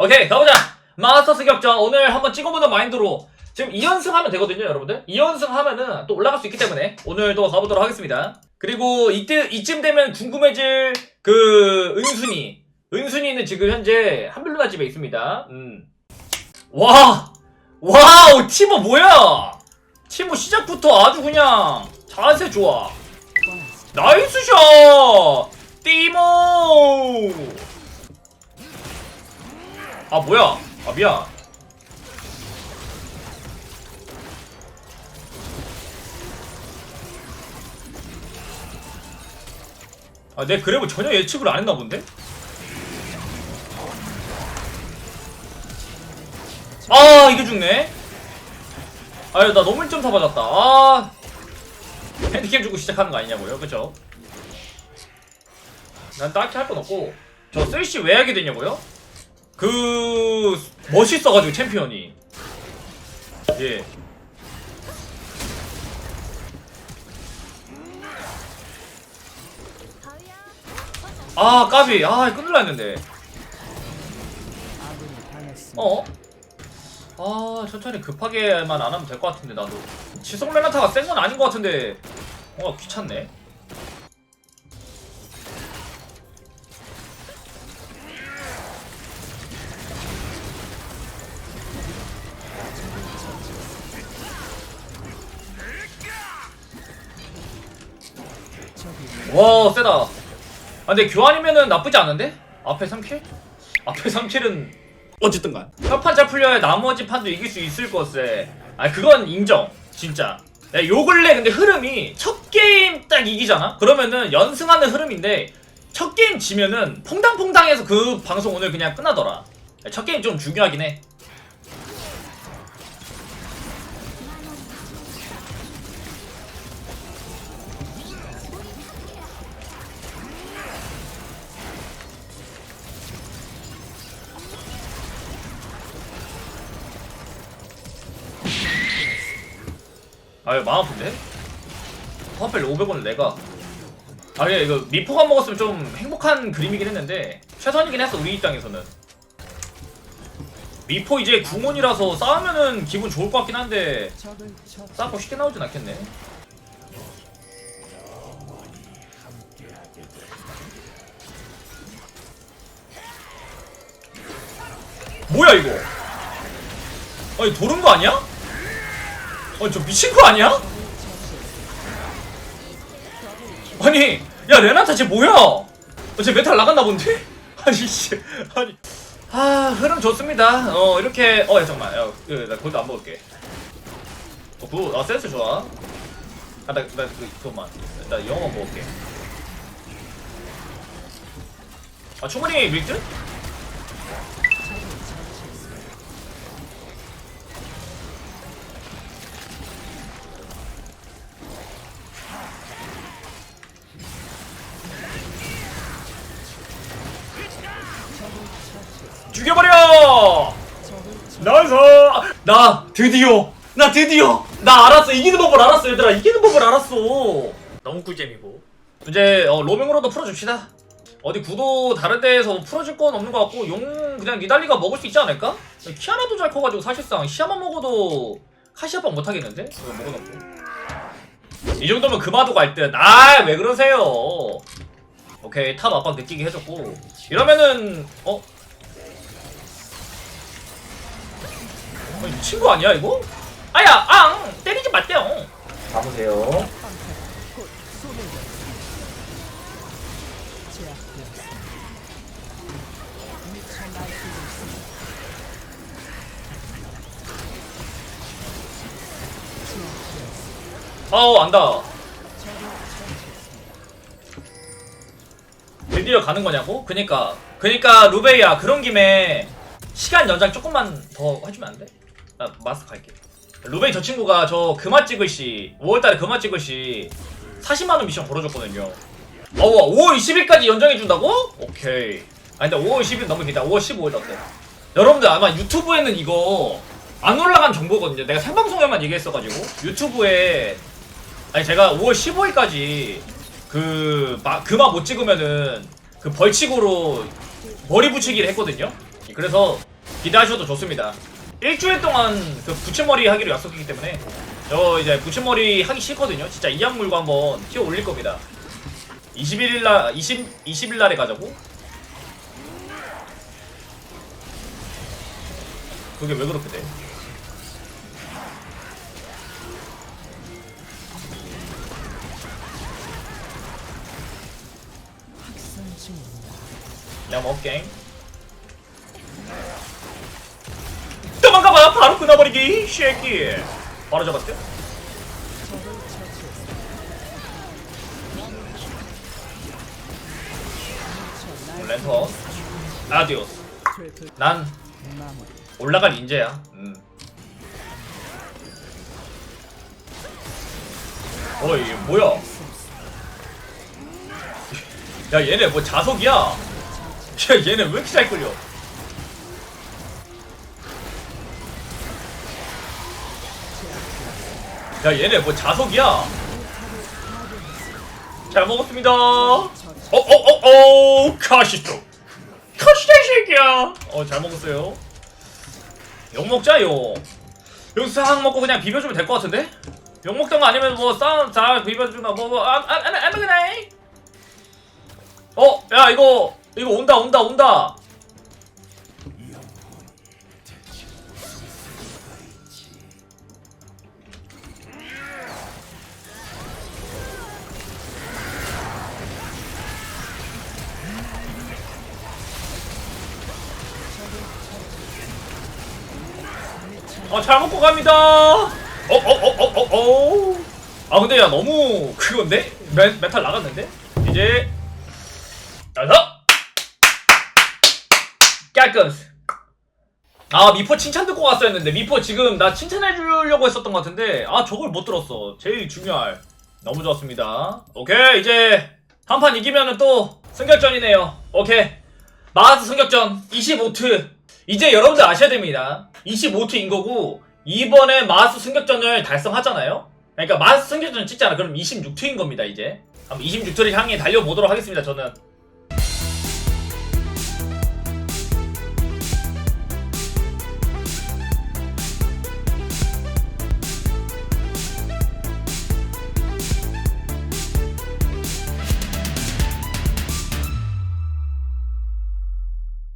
오케이 가보자. 마스터스 격전 오늘 한번 찍어보는 마인드로 지금 2연승 하면 되거든요 여러분들. 2연승 하면은 또 올라갈 수 있기 때문에 오늘도 가보도록 하겠습니다. 그리고 이때 이쯤 되면 궁금해질 그 은순이. 은순이는 지금 현재 한별루나 집에 있습니다. 음. 와 와우 티모 뭐야? 티모 시작부터 아주 그냥 자세 좋아. 나이스 샷! 티모 아 뭐야? 아 미안. 아 내 그래브 전혀 예측을 안 했나 본데? 아 이게 죽네. 아유 나 너무 1.4 받았다. 아. 핸디캡 주고 시작하는 거 아니냐고요? 그쵸? 난 딱히 할 건 없고. 저 쓸시 왜 하게 되냐고요? 그 멋있어가지고 챔피언이. 예. 아 까비. 아 끊을라 했는데. 어? 아 천천히 급하게만 안 하면 될 것 같은데 나도. 지속 레나타가 센 건 아닌 것 같은데. 뭔가 귀찮네 와 세다. 아 근데 교환이면은 나쁘지 않은데? 앞에 3킬? 앞에 3킬은 어쨌든 간. 협판 잘 풀려야 나머지 판도 이길 수 있을 것세 아 그건 인정. 진짜. 야, 요 근래 근데 흐름이 첫 게임 딱 이기잖아? 그러면은 연승하는 흐름인데 첫 게임 지면은 퐁당퐁당해서 그 방송 오늘 그냥 끝나더라. 야, 첫 게임 좀 중요하긴 해 아유 마음 아픈데? 화펠 500원을 내가 아니 이거 미포가 먹었으면 좀 행복한 그림이긴 했는데 최선이긴 했어 우리 입장에서는 미포 이제 궁원이라서 싸우면은 기분 좋을 것 같긴 한데 싸고 쉽게 나오진 않겠네 뭐야 이거 아니 도는 거 아니야? 아니 저 미친 거 아니야? 아니 야 레나타 쟤 뭐야? 어, 쟤 메탈 나갔나 본데? 아니 씨 아니 아 흐름 좋습니다 어 이렇게 어 야 잠깐만 야, 그, 나 골드 안 먹을게 어 굿 아 센스 좋아 아 나 나 그, 그거만 나 영어 먹을게 아 충분히 밀듯? 죽여버려! 나이스! 나 드디어 나 드디어 나 알았어 이기는 법을 알았어 얘들아 이기는 법을 알았어 너무 꿀잼이고 이제 어, 로밍으로도 풀어줍시다 어디 구도 다른 데에서 풀어줄 건 없는 것 같고 용 그냥 니달리가 먹을 수 있지 않을까? 키아나도 잘 커가지고 사실상 시야만 먹어도 카시아빵 못하겠는데? 이거 먹어놓고 이 정도면 그마도 갈듯 아 왜 그러세요 오케이 탑 압박 느끼게 해줬고 이러면은 어? 아니, 미친 거 아니야 이거? 아야 앙 때리지 마세요 가보세요. 아우 안다 드디어 가는 거냐고? 그니까 그니까 루베이야 그런 김에 시간 연장 조금만 더 해주면 안 돼? 나 마스크 갈게 루베이 저 친구가 저 금화 찍을 시 5월달에 금화 찍을 시 40만원 미션 걸어줬거든요 어우 5월 20일까지 연장해준다고? 오케이 아니 근데 5월 20일 너무 길다 5월 15일 어때? 여러분들 아마 유튜브에는 이거 안 올라간 정보거든요 내가 생방송에만 얘기했어가지고 유튜브에 아니 제가 5월 15일까지 그 마, 금화 못 찍으면은 그 벌칙으로 머리 붙이기를 했거든요. 그래서 기대하셔도 좋습니다. 일주일 동안 그 붙임머리 하기로 약속했기 때문에 저 이제 붙임머리 하기 싫거든요. 진짜 이 약물고 한번 티어 올릴 겁니다. 21일 날 20, 20일 날에 가자고? 그게 왜 그렇게 돼? 야 먹갱 도망가봐 바로 끊어버리기 쉐키 바로 잡았대? 랜턴. 아디오스. 난 올라갈 인재야. 음. 어이 뭐야? 야 얘네 뭐 자석이야? 야 얘네 왜 이렇게 잘 끌려 야 얘네 뭐 자석이야? 잘 먹었습니다. 어어어어 카시토. 카시다 이 새끼야. 어잘 먹었어요. 욕 먹자 욕 여기서 싹 먹고 그냥 비벼주면 될 것 같은데? 욕 먹던 거 아니면 뭐 싸움 잘 비벼주나 뭐뭐안안안 먹으네. 어, 야 이거 이거 온다 온다 온다. 어, 잘 먹고 갑니다. 어, 어, 어, 어, 어, 어. 아, 근데 야, 너무 그건데? 메, 메탈 나갔는데? 이제. 여섯 깔끔 아 미포 칭찬 듣고 갔어야 했는데 미포 지금 나 칭찬해 주려고 했었던 것 같은데 아 저걸 못 들었어. 제일 중요할. 너무 좋았습니다. 오케이 이제 한 판 이기면은 또 승격전이네요. 오케이. 마하스 승격전 25트 이제 여러분들 아셔야 됩니다. 25트인 거고 이번에 마하스 승격전을 달성하잖아요? 그러니까 마하스 승격전 찍잖아. 그럼 26트인 겁니다 이제. 한번 26트를 향해 달려보도록 하겠습니다 저는